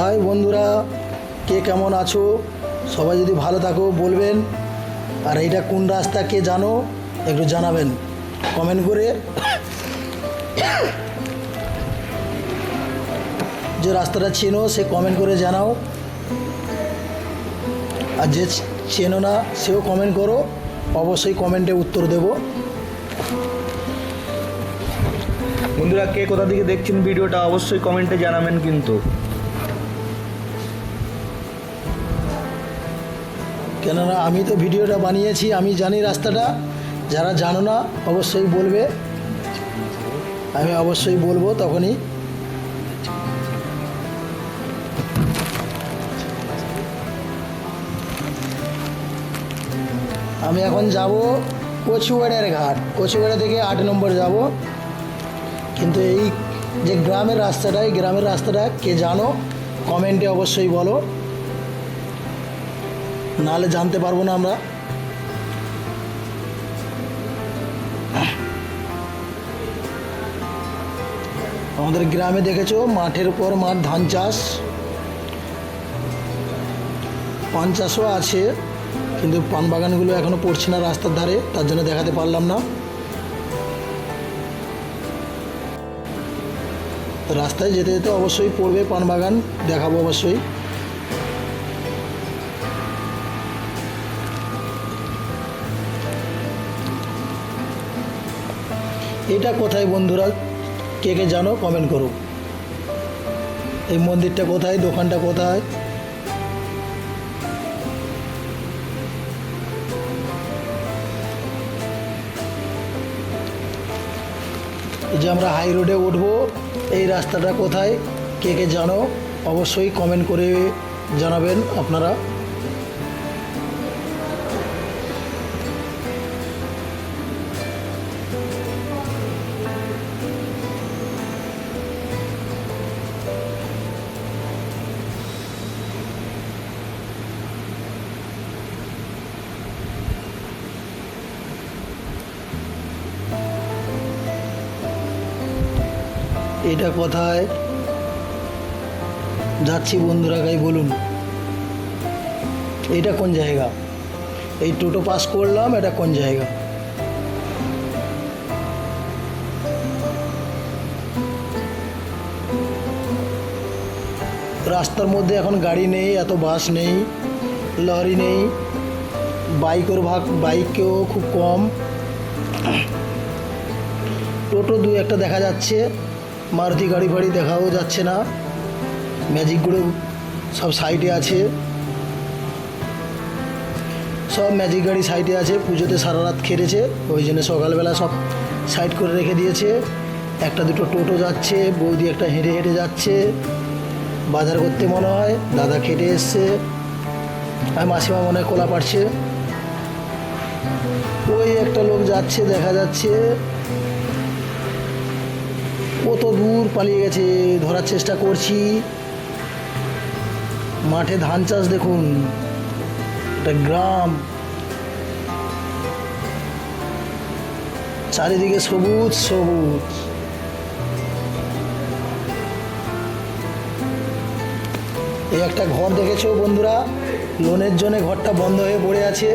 High বন্ধুরা, কে কেমন আছো? সবাই যদি ভালো থাকো, বলবেন। আর এইটা কোন রাস্তা, কে জানো? একটু জানাবেন কমেন্ট করে। যে রাস্তাটা চেনো, সে কমেন্ট করে জানাও। আর যে চেনো না, সেও কমেন্ট করো। অবশ্যই কমেন্টে উত্তর দেবো। বন্ধুরা, কে কোথা থেকে দেখছেন ভিডিওটা, অবশ্যই কমেন্টে জানাবেন কিন্তু। কেননা আমি তো ভিডিওটা বানিয়েছি, আমি জানি রাস্তাটা। যারা জানো না, অবশ্যই বলবে। আমি অবশ্যই বলব তখনই। আমি এখন যাব কচুয়াড়ের ঘাট। কচুয়াড়া থেকে আট নম্বর যাব। কিন্তু এই যে গ্রামের রাস্তাটা, এই গ্রামের রাস্তাটা কে জানো, কমেন্টে অবশ্যই বলো। নাহলে জানতে পারব না আমরা। আমাদের গ্রামে দেখেছ মাঠের পর মাঠ ধান চাষ? পান চাষও আছে, কিন্তু পান বাগানগুলো এখনও পড়ছে না রাস্তার ধারে, তার জন্য দেখাতে পারলাম না। রাস্তায় যেতে যেতে অবশ্যই পড়বে পান বাগান, দেখাবো অবশ্যই। এটা কোথায় বন্ধুরা? কে কে জানো? কমেন্ট করো। এই মন্দিরটা কোথায়? দোকানটা কোথায়? এই যে আমরা হাই রোডে উঠবো, এই রাস্তাটা কোথায়? কে কে জানো? অবশ্যই কমেন্ট করে জানাবেন আপনারা। এটা কোথায় যাচ্ছি বন্ধুরা গাই, বলুন। এটা কোন জায়গা? এই টোটো পাস করলাম, এটা কোন জায়গা? রাস্তার মধ্যে এখন গাড়ি নেই, এত বাস নেই, লরি নেই, বাইকের ভাগ, বাইকেও খুব কম। টোটো দু একটা দেখা যাচ্ছে। মারুতি গাড়ি ফাড়ি দেখাও যাচ্ছে না। ম্যাজিকগুলো সব সাইডে আছে। সব ম্যাজিক গাড়ি সাইডে আছে। পুজোতে সারা রাত খেটেছে। ওই জন্য সকালবেলা সব সাইড করে রেখে দিয়েছে। একটা দুটো টোটো যাচ্ছে, বৌদি একটা হেঁটে হেঁটে যাচ্ছে। বাজার করতে মনে হয়, দাদা খেটে এসছে। আর মাসিমা মনে হয় কোলা পাড়ছে। ওই একটা লোক যাচ্ছে, দেখা যাচ্ছে। কত দূর পালিয়ে গেছে, ধরার চেষ্টা করছি। মাঠে ধান চাষ দেখুন, একটা গ্রাম। চারিদিকে সবুজ সবুজ। এই একটা ঘর দেখেছ বন্ধুরা? লোনের জন্য ঘরটা বন্ধ হয়ে পড়ে আছে।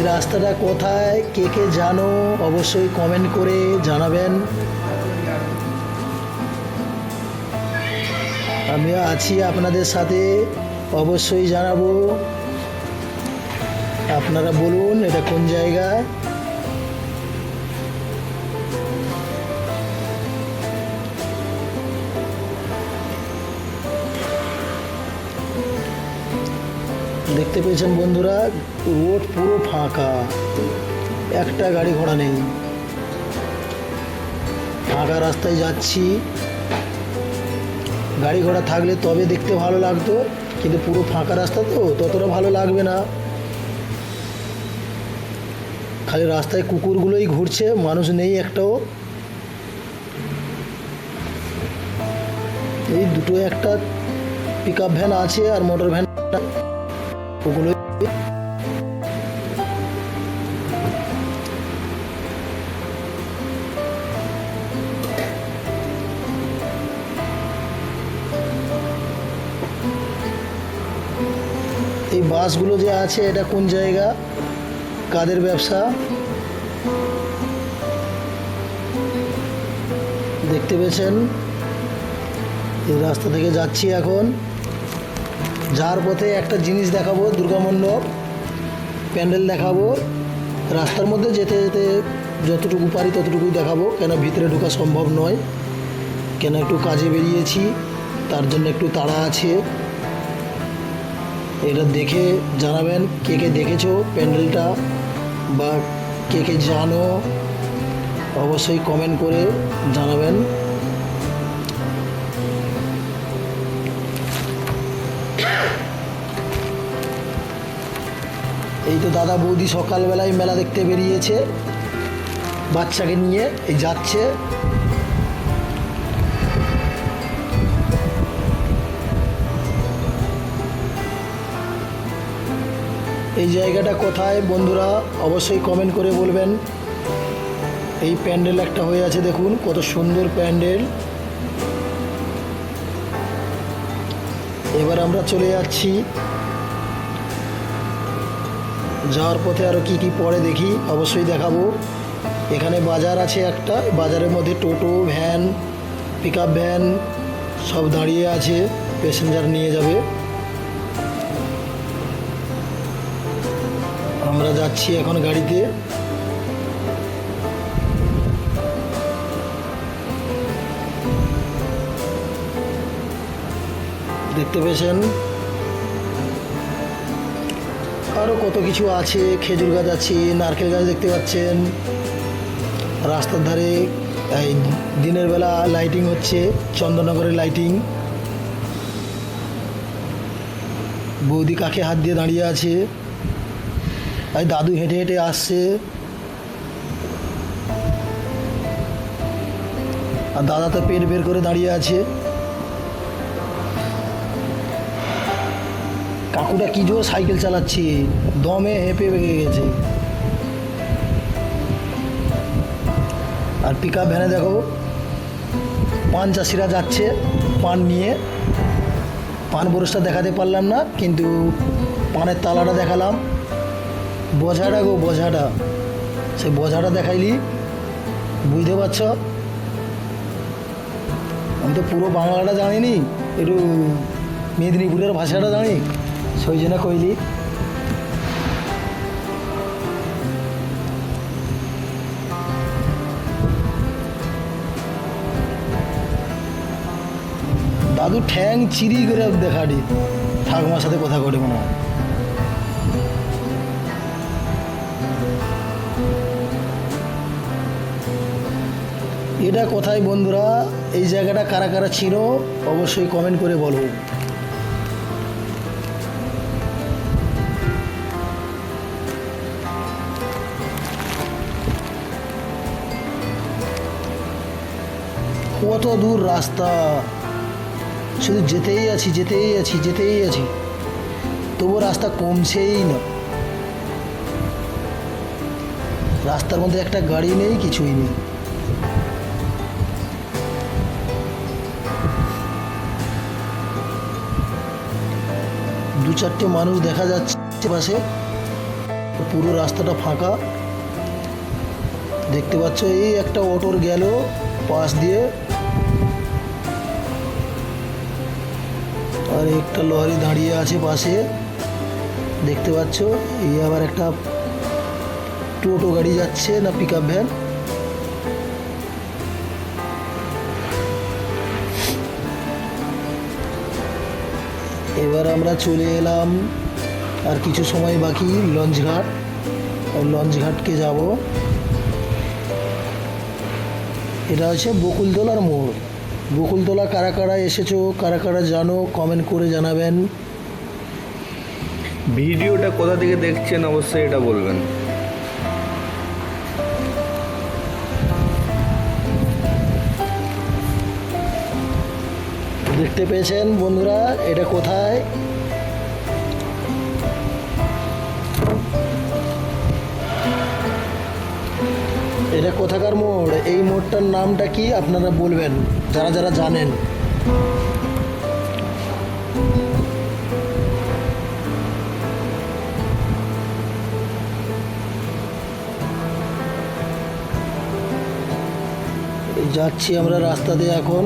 এই রাস্তাটা কোথায়? কে কে জানো? অবশ্যই কমেন্ট করে জানাবেন। আমি আছি আপনাদের সাথে। অবশ্যই জানাব। আপনারা বলুন এটা কোন জায়গায়? দেখতে পেয়েছেন বন্ধুরা, রোড পুরো ফাঁকা, একটা গাড়ি ঘোড়া নেই। ফাঁকা রাস্তায় যাচ্ছি। গাড়ি ঘোড়া থাকলে তবে দেখতে ভালো লাগতো, কিন্তু পুরো ফাঁকা রাস্তা তো, ততটা ভালো লাগবে না। খালি রাস্তায় কুকুরগুলোই ঘুরছে, মানুষ নেই একটাও। এই দুটো একটা পিক আপ ভ্যান আছে আর মোটর ভ্যান ওগুলো এই বাসগুলো যে আছে, এটা কোন জায়গা? কাদের ব্যবসা? দেখতে পেয়েছেন? এই রাস্তা থেকে যাচ্ছি এখন। যাওয়ার পথে একটা জিনিস দেখাবো, দুর্গা মণ্ডপ, প্যান্ডেল দেখাবো, রাস্তার মধ্যে যেতে যেতে যতটুকু পারি ততটুকুই দেখাবো, কেন ভিতরে ঢোকা সম্ভব নয়, কেন একটু কাজে বেরিয়েছি, তার জন্য একটু তাড়া আছে। এটা দেখে জানাবেন কে কে দেখেছ প্যান্ডেলটা বা কে কে জানো, অবশ্যই কমেন্ট করে জানাবেন। তো দাদা বৌদি সকালবেলায় মেলা দেখতে বেরিয়েছে। বাচ্চাকে নিয়ে এই যাচ্ছে। এই জায়গাটা কোথায় বন্ধুরা অবশ্যই কমেন্ট করে বলবেন। এই প্যান্ডেল একটা হয়ে আছে, দেখুন কত সুন্দর প্যান্ডেল। এবার আমরা চলে যাচ্ছি যাওয়ার পথে আরও কি কি পরে দেখি, অবশ্যই দেখাবো। এখানে বাজার আছে একটা, বাজারের মধ্যে টোটো, ভ্যান পিক ভ্যান সব দাঁড়িয়ে আছে প্যাসেঞ্জার নিয়ে যাবে। আমরা যাচ্ছি এখন গাড়িতে। দেখতে পেয়েছেন? আরও কত কিছু আছে? খেজুর গাছ আছে, নারকেল গাছ দেখতে পাচ্ছেন। রাস্তার ধারে এই দিনের বেলা লাইটিং হচ্ছে, চন্দননগরের লাইটিং বৌদি কাকে হাত দিয়ে দাঁড়িয়ে আছে? আর দাদু হেঁটে হেঁটে আসছে। আর দাদা তো পেট বের করে দাঁড়িয়ে আছে। কাকুটা কি জোর সাইকেল চালাচ্ছে? দমে হেঁপে বেগে গেছে। আর পিক আপ ভ্যানে দেখো। পান চাষিরা যাচ্ছে, পান নিয়ে। পান বরসটা দেখাতে পারলাম না, কিন্তু পানের তালাটা দেখালাম। বোঝাটা গো, বোঝাটা। সেই বোঝাটা দেখাইলি, বুঝতে পারছ? আমি তো পুরো বাংলাটা জানিনি, একটু মেদিনীপুরের ভাষাটা জানি। সেই জন্য কইলি দাদু ঠ্যাং চিরি করে দেখাডি ঠাকুমার সাথে কথা করে মনে হয়। এটা কোথায় বন্ধুরা, এই জায়গাটা কারা কারা ছিল, অবশ্যই কমেন্ট করে বলো। কত দূর রাস্তা? শুধু যেতেই আছি যেতেই আছি যেতেই আছি। তবু রাস্তা কমছেই না। রাস্তার মধ্যে একটা গাড়ি নেই, কিছুই নেই। দু চারটে মানুষ দেখা যাচ্ছে পাশে। পুরো রাস্তাটা ফাঁকা। দেখতে পাচ্ছ, এই একটা অটোর গেল পাশ দিয়ে। আর একটা লরি দাঁড়িয়ে আছে পাশে। দেখতে পাচ্ছ? এই আবার একটা টোটো গাড়ি যাচ্ছে না পিক আপ ভ্যান এবার আমরা চলে এলাম। আর কিছু সময় বাকি লঞ্চঘাট। লঞ্চঘাটকে যাব। এটা হচ্ছে বকুলতলার মোড়। বকুলতলা কারা কারা এসেছ কারা কারা জানো কমেন্ট করে জানাবেন। ভিডিওটা কোথা থেকে দেখছেন অবশ্যই এটা বলবেন। দেখতে পেয়েছেন বন্ধুরা এটা কোথায়? এটা কোথাকার মোড়? এই মোড়টার নামটা কি আপনারা বলবেন? যারা যারা জানেন। যাচ্ছি আমরা রাস্তা দিয়ে এখন।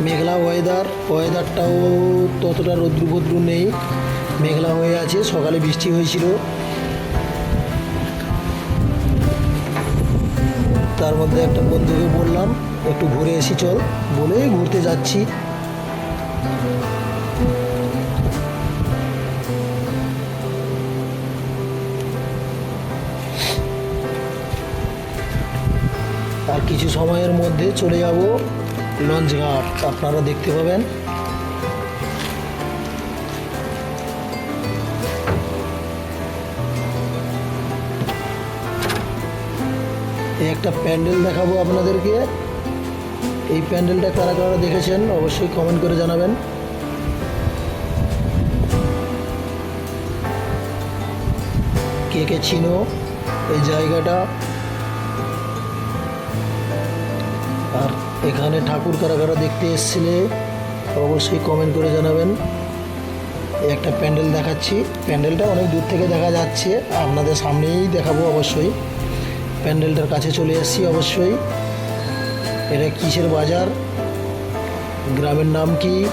মেঘলা ওয়েদার ওয়েদারটাও ততটা রৌদ্রভদ্র নেই। মেঘলা হয়ে আছে, সকালে বৃষ্টি হয়েছিল। তার মধ্যে একটা বন্ধুকে বললাম, একটু ঘুরে এসি চল। বলেই ঘুরতে যাচ্ছি। আর কিছু সময়ের মধ্যে চলে যাব লঞ্চ ঘাট আপনারা দেখতে পাবেন। এই একটা প্যান্ডেল দেখাবো আপনাদেরকে। এই প্যান্ডেলটা কারা কারা দেখেছেন অবশ্যই কমেন্ট করে জানাবেন। কে কে চিনো এই জায়গাটা? আর এখানে ঠাকুর কারা কারা দেখতে এসেছিলে অবশ্যই কমেন্ট করে জানাবেন। একটা প্যান্ডেল দেখাচ্ছি। প্যান্ডেলটা অনেক দূর থেকে দেখা যাচ্ছে। আপনাদের সামনেই দেখাবো অবশ্যই। প্যান্ডেলটার কাছে চলে এসেছি অবশ্যই। এটা কিসের বাজার? গ্রামের নাম কি?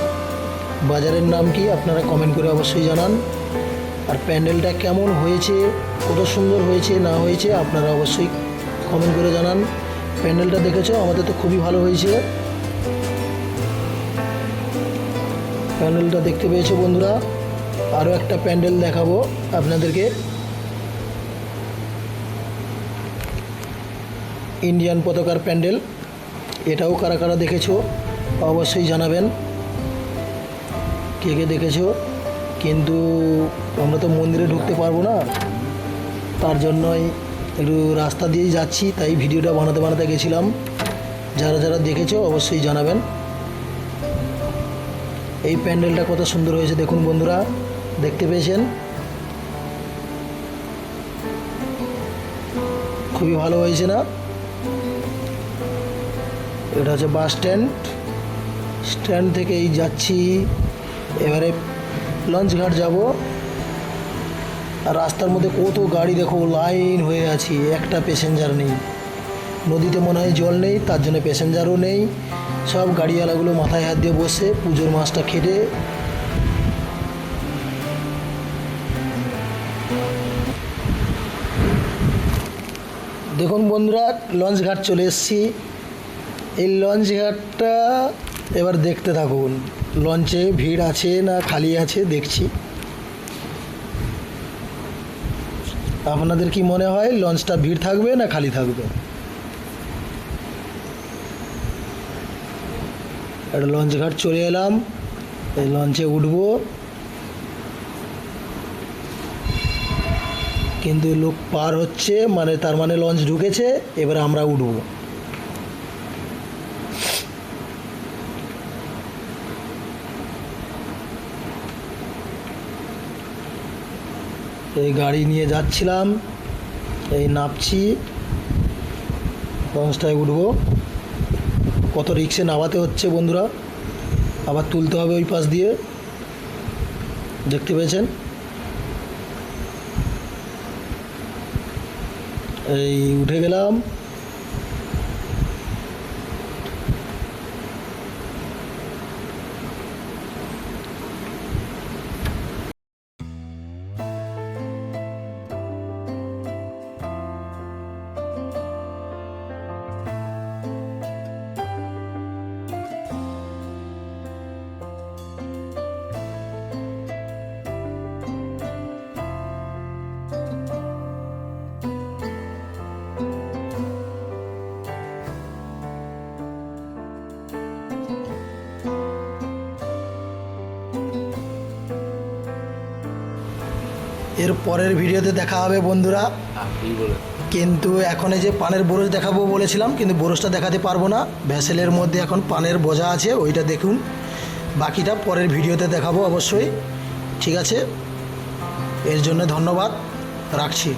বাজারের নাম কি? আপনারা কমেন্ট করে অবশ্যই জানান। আর প্যান্ডেলটা কেমন হয়েছে? কত সুন্দর হয়েছে? না হয়েছে? আপনারা অবশ্যই কমেন্ট করে জানান। প্যান্ডেলটা দেখেছ? আমাদের তো খুবই ভালো হয়েছে। প্যান্ডেলটা দেখতে পেয়েছ বন্ধুরা। আরও একটা প্যান্ডেল দেখাবো আপনাদেরকে। ইন্ডিয়ান পতাকার প্যান্ডেল। এটাও কারা কারা দেখেছ, অবশ্যই জানাবেন। কে কে দেখেছ, কিন্তু আমরা তো মন্দিরে ঢুকতে পারব না। তার জন্যই একটু রাস্তা দিয়েই যাচ্ছি, তাই ভিডিওটা বানাতে বানাতে গেছিলাম। যারা যারা দেখেছ, অবশ্যই জানাবেন। এই প্যান্ডেলটা কত সুন্দর হয়েছে, দেখুন বন্ধুরা, দেখতে পেয়েছেন? খুবই ভালো হয়েছে না? এটা হচ্ছে বাস স্ট্যান্ড। স্ট্যান্ড থেকেই যাচ্ছি। এবারে লঞ্চ ঘাট যাব। আর রাস্তার মধ্যে কত গাড়ি দেখো, লাইন হয়ে আছি। একটা প্যাসেঞ্জার নেই। নদীতে মনে হয় জল নেই, তার জন্য প্যাসেঞ্জারও নেই। সব গাড়িওয়ালাগুলো মাথায় হাত দিয়ে বসে, পুজোর মাছটা খেটে। দেখুন বন্ধুরা লঞ্চ ঘাট চলে এসেছি। এই লঞ্চ ঘাটটা এবার দেখতে থাকুন। লঞ্চে ভিড় আছে না খালি আছে দেখছি। আপনাদের কি মনে হয় লঞ্চটা ভিড় থাকবে না খালি থাকবে? একটা লঞ্চ ঘাট চলে এলাম। এই লঞ্চে উঠবো। কিন্তু লোক পার হচ্ছে মানে তার মানে লঞ্চ ঢুকেছে, এবার আমরা উঠবো। এই গাড়ি নিয়ে যাচ্ছিলাম। এই নাপছি লঞ্চটায় উঠবো। কত রিক্সে নামাতে হচ্ছে বন্ধুরা? আবার তুলতে হবে ওই পাশ দিয়ে। দেখতে পেয়েছেন? এই উঠে গেলাম। এর পরের ভিডিওতে দেখা হবে বন্ধুরা। কিন্তু এখন এই যে পানের বোরস দেখাবো বলেছিলাম কিন্তু বোরসটা দেখাতে পারব না। ভ্যাসেলের মধ্যে এখন পানের বোঝা আছে ওইটা দেখুন। বাকিটা পরের ভিডিওতে দেখাবো অবশ্যই। ঠিক আছে? এর জন্য ধন্যবাদ। রাখছি।